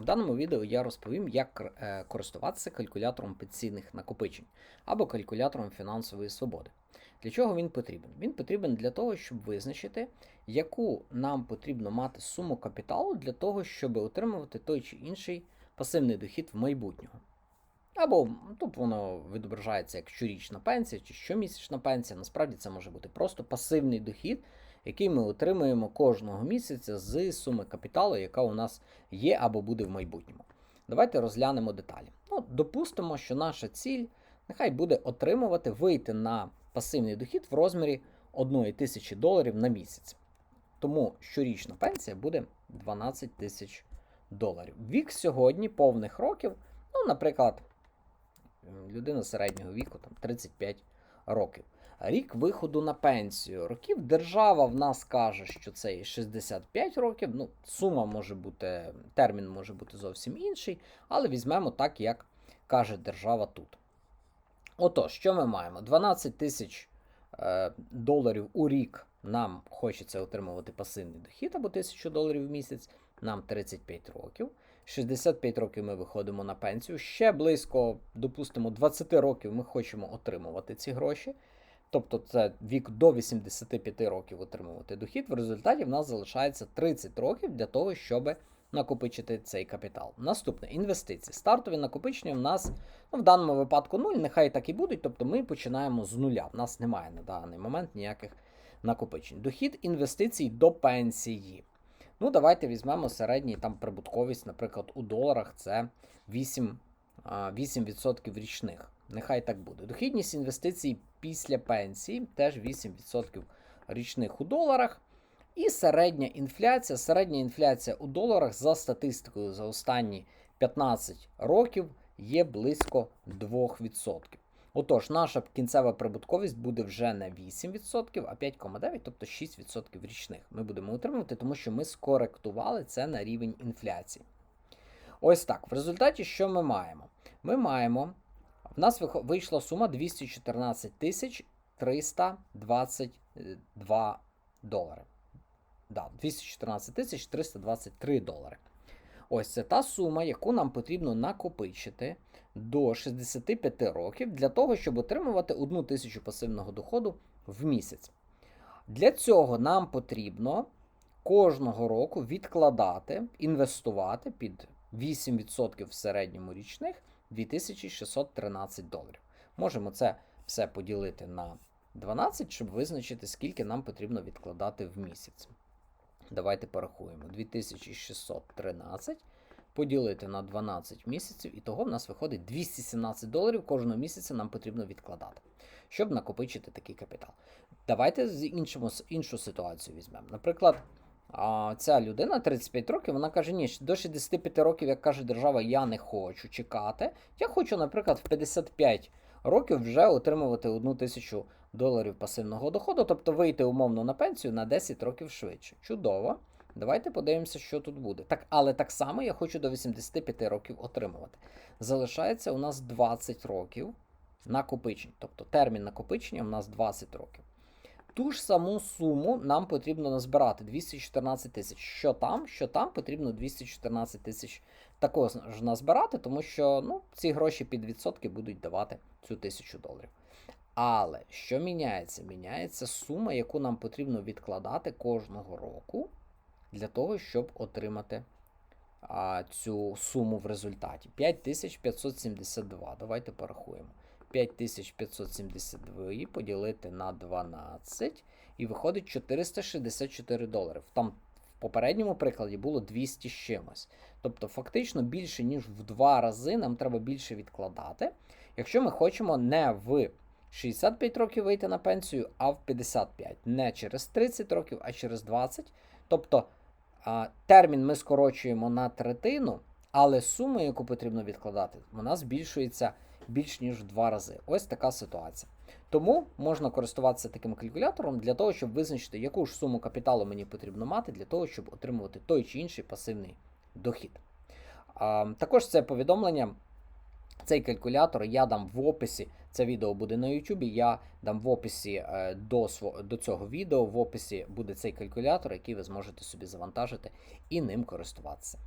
В даному відео я розповім, як е, користуватися калькулятором пенсійних накопичень або калькулятором фінансової свободи. Для чого він потрібен? Він потрібен для того, щоб визначити, яку нам потрібно мати суму капіталу для того, щоб отримувати той чи інший пасивний дохід в майбутнього. Або тут воно відображається як щорічна пенсія чи щомісячна пенсія. Насправді це може бути просто пасивний дохід, який ми отримуємо кожного місяця з суми капіталу, яка у нас є або буде в майбутньому. Давайте розглянемо деталі. Ну, Допустимо, що наша ціль нехай буде отримувати, вийти на пасивний дохід в розмірі 1 тисячі доларів на місяць. Тому щорічна пенсія буде 12 тисяч доларів. Вік сьогодні повних років, ну, наприклад, людина середнього віку, там 35 років. Рік виходу на пенсію років. Держава в нас каже, що це є 65 років. Ну, сума може бути, термін може бути зовсім інший, але візьмемо так, як каже держава тут. Отож, що ми маємо? 12 тисяч е, доларів у рік нам хочеться отримувати пасивний дохід або 1000 доларів в місяць, нам 35 років. 65 років ми виходимо на пенсію. Ще близько, допустимо, 20 років ми хочемо отримувати ці гроші. Тобто це вік до 85 років отримувати дохід. В результаті в нас залишається 30 років для того, щоб накопичити цей капітал. Наступне інвестиції. Стартові накопичення в нас ну, в даному випадку нуль, нехай так і будуть. Тобто ми починаємо з нуля. В нас немає на даний момент ніяких накопичень. Дохід інвестицій до пенсії. Ну, давайте візьмемо середній там прибутковість, наприклад, у доларах це 8%, 8% річних. Нехай так буде. Дохідність інвестицій після пенсії теж 8% річних у доларах. І середня інфляція. Середня інфляція у доларах за статистикою за останні 15 років є близько 2%. Отож, наша кінцева прибутковість буде вже не 8%, а 5,9%, тобто 6% річних. Ми будемо отримувати, тому що ми скоректували це на рівень інфляції. Ось так. В результаті, що ми маємо? Ми маємо. В нас вийшла сума 214 тисяч 322 долари. Да, 214 тисяч 323 долари. Ось це та сума, яку нам потрібно накопичити до 65 років для того, щоб отримувати 1 тисячу пасивного доходу в місяць. Для цього нам потрібно кожного року відкладати, інвестувати під 8% в середньому річних 2613 доларів. Можемо це все поділити на 12, щоб визначити, скільки нам потрібно відкладати в місяць. Давайте порахуємо. 2613 поділити на 12 місяців, і того в нас виходить 217 доларів кожного місяця нам потрібно відкладати, щоб накопичити такий капітал. Давайте з іншу ситуацію візьмемо. Наприклад, ця людина 35 років, вона каже, ні, до 65 років, як каже держава, я не хочу чекати. Я хочу, наприклад, в 55 років вже отримувати 1 тисячу доларів пасивного доходу, тобто вийти умовно на пенсію на 10 років швидше. Чудово. Давайте подивимося, що тут буде. Так, Але так само я хочу до 85 років отримувати. Залишається у нас 20 років накопичень. Тобто термін накопичення у нас 20 років. Ту ж саму суму нам потрібно назбирати 214 тисяч. Що там, що там потрібно 214 тисяч також назбирати, тому що ну, ці гроші під відсотки будуть давати цю тисячу доларів. Але що міняється? Міняється сума, яку нам потрібно відкладати кожного року для того, щоб отримати а, цю суму в результаті. 5572. Давайте порахуємо. 5572 поділити на 12, і виходить 464 долари. Там в попередньому прикладі було 200 з чимось. Тобто, фактично більше, ніж в два рази нам треба більше відкладати. Якщо ми хочемо не в 65 років вийти на пенсію, а в 55. Не через 30 років, а через 20. Тобто термін ми скорочуємо на третину, але сума, яку потрібно відкладати, вона збільшується більш ніж в два рази. Ось така ситуація. Тому можна користуватися таким калькулятором для того, щоб визначити, яку ж суму капіталу мені потрібно мати для того, щоб отримувати той чи інший пасивний дохід. Також це повідомлення. Цей калькулятор я дам в описі. Це відео буде на YouTube. Я дам в описі е, до до цього відео. В описі буде цей калькулятор, який ви зможете собі завантажити і ним користуватися.